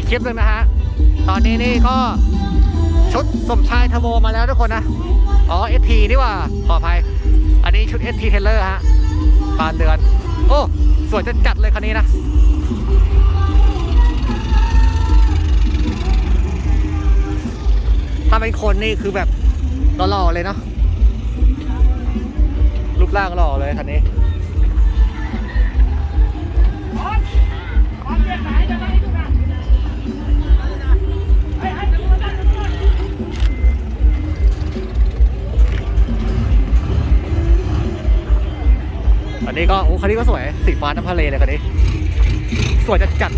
อีกคลิปหนึ่งนะฮะ ตอนนี้นี่ก็ชุดสมชายทโมมาแล้วทุกคนนะ อ๋อ ST นี่ว่าขออภัย อันนี้ชุด ST Taylor ฮะปานเดือน โอ้ สวยจะจัดเลยคันนี้นะถ้าเป็นคนนี่คือแบบหล่อๆเลยเนาะรูปร่างหล่อเลยคันนี้ อันนี้ก็โอ้คันนี้ก็สวยสีฟ้าน้ำทะเลเลยคันนี้ สวยจัดจัด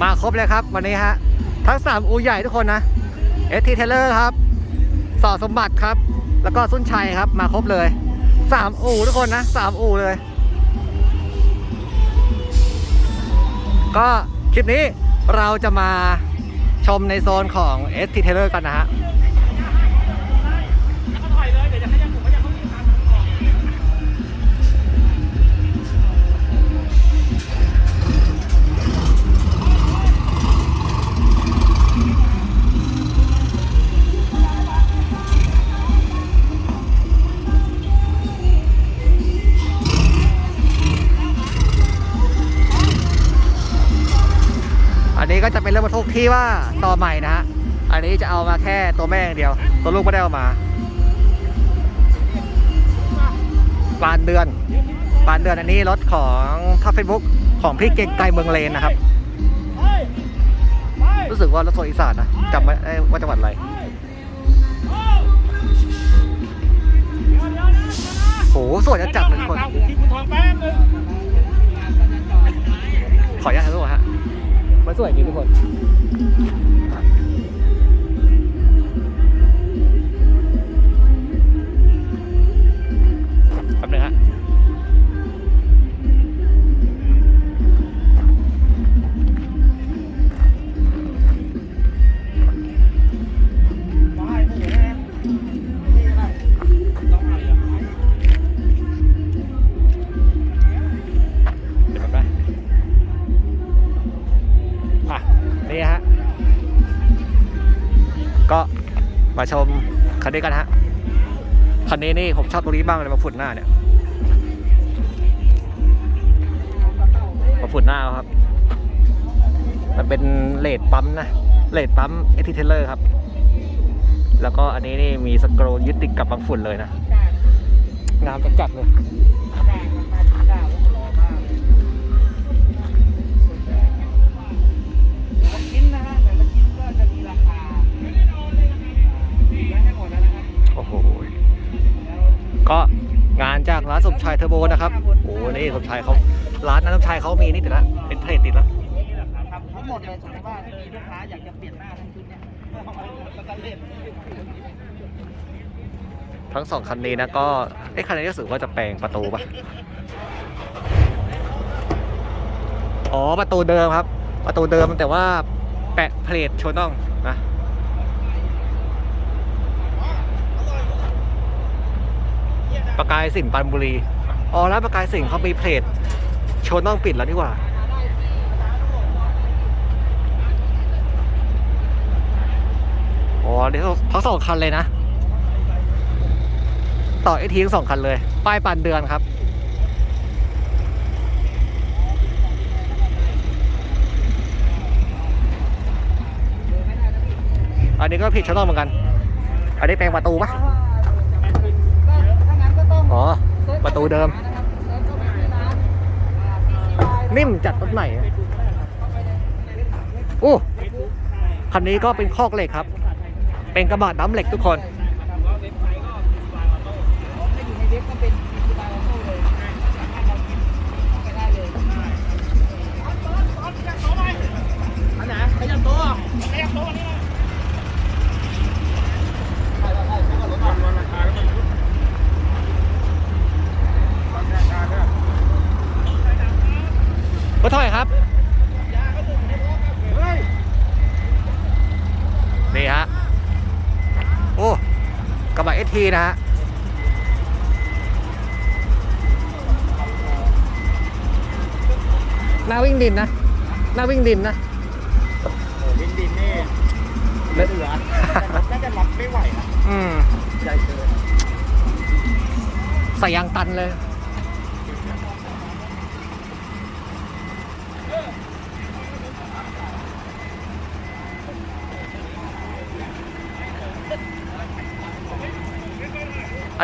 มาครบเลยครับวันนี้ฮะ ทั้ง 3 อูใหญ่ทุกคนนะเอสทีเทเลอร์ครับ สอสมบัติครับ แล้วก็สุนชัยครับมาครบเลย3อู่ทุกคนนะ3อู่เลย ก็คลิปนี้เราจะมาชมในโซนของ ST Taylor กันนะฮะ รื่องบรรทุกที่ว่าต่อใหม่นะฮะ อันนี้จะเอามาแค่ตัวแม่อย่างเดียว ตัวลูกไม่ได้เอามาปานเดือนปานเดือนอันนี้รถของทัฟเฟบุ๊กของพี่เก่งไกลเมืองเลนนะครับ รู้สึกว่ารถโซนอีสานนะจำไม่ได้ว่าจังหวัดอะไรโหสวยจะจัดเลยทุกคนคนขออนุญาตรู้ฮะ สวยจริงทุกคน ฮะ ก็มาชมคันนี้กันฮะ คันนี้นี่ผมชอบตรงนี้บ้างเลยมาฝุ่นหน้าเนี่ย มาฝุ่นหน้าครับ มันเป็นเลดปั๊มนะ เลดปั๊มเอทิเทเลอร์ครับ แล้วก็อันนี้นี่มีสกรูยึดติดกับบางฝุ่นเลยนะ งามจัดๆเลย ก็งานจากร้านสมชายเทอร์โบนะครับ โอ้โหนี่สมชายเขาร้านนั้นสมชายเขามีนี่ติดละเป็นเพลทติดละครับทั้งหมดเลยสมมติว่ามีลูกค้าอยากจะเปลี่ยนหน้าทั้งชุดเนี่ยทั้งสองคันนี้นะก็ไอ้คันนี้รู้สึกว่าจะแปลงประตูปะอ๋อประตูเดิมครับ ประตูเดิมแต่ว่าแปะเพลทโชน่องนะ ประกายสินปันบุรี อ๋อแล้วประกายสินเขามีเพลทโชน่องปิดแล้วนี่หว่า อ๋อเดี๋ยวทั้งสองคันเลยนะ ต่อไอทีทั้งสองคันเลย ป้ายปันเดือนครับอันนี้ก็ผิดชั้นนอกเหมือนกัน อันนี้แปลงประตูปะ อ๋อ ประตูเดิม นิ่มจัดรถใหม่อู้คันนี้ก็เป็นคอกเหล็กครับ เป็นกระบะด้ำเหล็กทุกคน ทีนะฮะหน้าวิ่งดินนะหน้าวิ่งดินนะโอ้วินดินนี่เหลือน่าจะรับไม่ไหวนะอืมใหญ่เกินใส่ยางตันเลย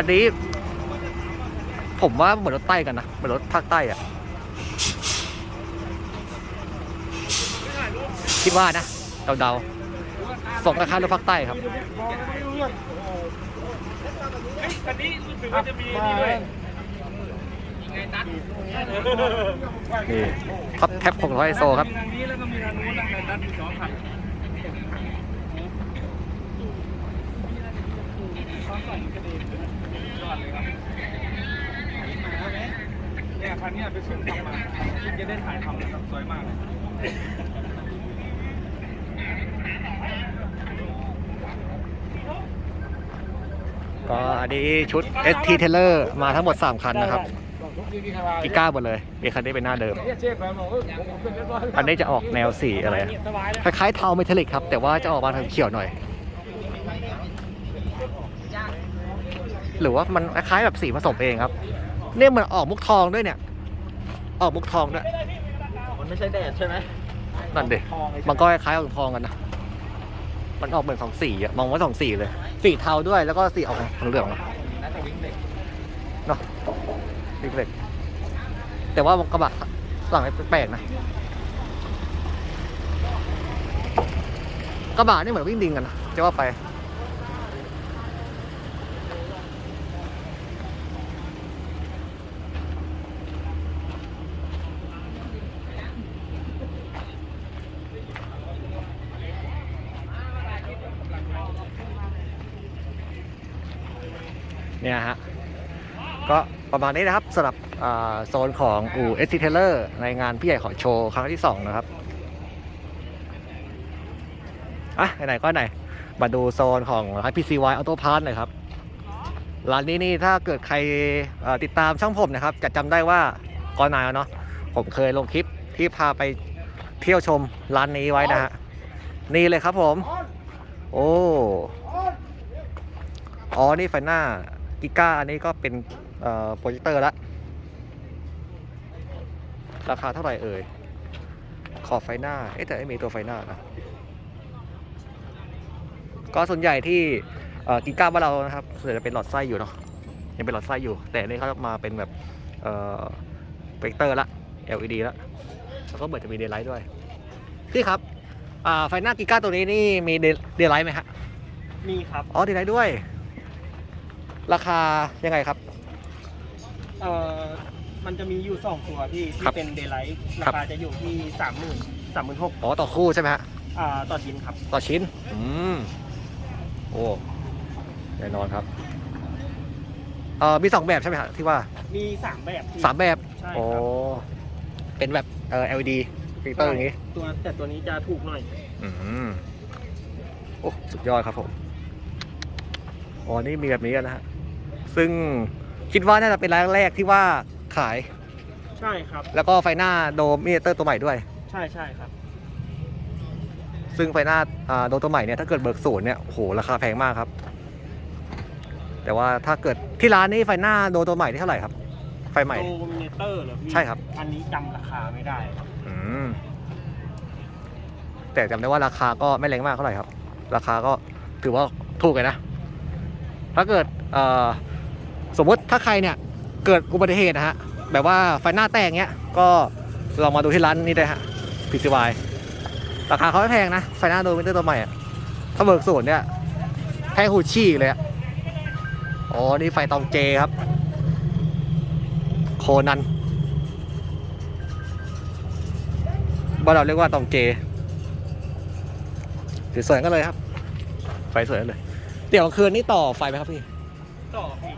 อันนี้ ผมว่าเหมือนรถใต้กันนะเหมือนรถภาคใต้อะคิดว่านะเดาๆส่งคล้ายๆรถภาคใต้ครับคันนี้รู้สึกว่าจะมีนี่ด้วยนี่ท็อปแท็บ600ไอโซครับมีทางนี้แล้วก็มีทางนู้นทางไหนนัดมีสองคันเนี่ ยคันเนี้ยไปสุ่มทำมาที่จะได้ถ่ายทำนะครับสวยมากเลยก็อันนี้ชุด ST Taylor มาทั้งหมด 3 คันนะครับกีก้าหมดเลยมีคันนี้เป็นหน้าเดิม อันนี้จะออกแนวสีอะไรคล้ายๆเทาเมทัลลิกครับ แต่ว่าจะออกมาทางเขียวหน่อย หรือว่ามันคล้ายๆแบบสีผสมเองครับเนี่ยเหมือนออกมุกทองด้วยเนี่ย ออกมุกทองด้วยมันไม่ใช่แดดใช่ไหมนั่นดิทองไอ้มันก็คล้ายๆของทองกันนะมันออกเหมือนสองสีอะมองว่าสองสีเลย สีเทาด้วยแล้วก็สีออกเหลืองๆอะน่าจะวิ่งเด็กเนาะดิเล็ก แต่ว่ากระบะหลังแปลกๆนะกระบะนี่เหมือนวิ่งดิงกันนะจะว่าไป เนี่ยฮะ ก็ประมาณนี้นะครับสำหรับโซนของอู่เอสซีเทเลอร์ในงานพี่ใหญ่ขอโชว์ครั้งที่ 2 นะครับ อะไหนๆก็ไหน มาดูโซนของร้าน PCY Auto Parts หน่อยครับ ร้านนี้นี่ถ้าเกิดใครติดตามช่องผมนะครับ จะจำได้ว่าก่อนหนานแล้วเนาะผมเคยลงคลิปที่พาไปเที่ยวชมร้านนี้ไว้นะฮะ นี่เลยครับผม โอ้ อ๋อ นี่ไฟหน้า กิก้าอันนี้ก็เป็นเอ่อโปรเจคเตอร์ละราคาเท่าไหร่เอ่ย ขอบไฟหน้า เอ๊ะแต่ไม่มีตัวไฟหน้านะ ก็ส่วนใหญ่ที่เอ่อกิก้าบ้านเรานะครับส่วนใหญ่จะเป็นหลอดไส้อยู่เนาะ ยังเป็นหลอดไส้อยู่ แต่อันนี่เขามาเป็นแบบเอ่อโปรเจคเตอร์ละ LED ละ แล้วก็เหมือนจะมีเดย์ไลท์ด้วย พี่ครับอ่าไฟหน้ากิก้าตัวนี้นี่มีเดย์ไลท์ไหมฮะ มีครับ อ๋อ เดย์ไลท์ด้วย ราคายังไงครับ เอ่อมันจะมีอยู่สองตัวที่ครัที่บเป็นเดย์ไลท์ราครับ คาจะอยู่ที่สามหมื่นสามหมื่นหกอ๋อต่อคู่ใช่ไหมฮะ อ่าต่อชิ้นครับ ต่อชิ้น อืม โอ้แน่นอนครับ เอ่อมีสองแบบใช่ไหมฮะที่ว่ามีสามแบบที่ สามแบบใช่โอ้ครับเป็นแบบเอ่อ LED ฟิลเตอร์อย่างงี้ ตัวแต่ตัวนี้จะถูกหน่อย อืม โอ้ สุดยอดครับผม อ๋อ นี่มีแบบนี้กันนะฮะ ซึ่งคิดว่าน่าจะเป็นร้านแรกที่ว่าขาย ใช่ครับ แล้วก็ไฟหน้าโดมมิเตอร์ตัวใหม่ด้วย ใช่ใช่ครับ ซึ่งไฟหน้าอ่าโดมตัวใหม่เนี่ยถ้าเกิดเบิกศูนย์เนี่ยโอ้โหราคาแพงมากครับ แต่ว่าถ้าเกิดที่ร้านนี้ไฟหน้าโดมตัวใหม่ที่เท่าไหร่ครับ ไฟใหม่ โดมิเนเตอร์เหรอพี่ใช่ครับ อันนี้จำราคาไม่ได้ครับอืมแต่จำได้ว่าราคาก็ไม่แรงมากเท่าไหร่ครับ ราคาก็ถือว่าถูกเลยนะ ถ้าเกิดเอ่อ สมมติถ้าใครเนี่ยเกิดอุบัติเหตุนะฮะแบบว่าไฟหน้าแตกเงี้ยก็ลองมาดูที่ร้านนี้ได้ฮะ PCY ราคาเขาไม่แพงนะไฟหน้าโดมิเตอร์ตัวใหม่อะถ้าเบิกศูนย์เนี่ยแพงหูชี่เลยอะอ๋อ นี่ไฟตองเจครับ โคนันบ้านเราเรียกว่าตองเจสวยๆกันเลยครับ ไฟสวยกันเลย เดี๋ยวคืนนี่ต่อไฟไหมครับพี่ ต่อพี่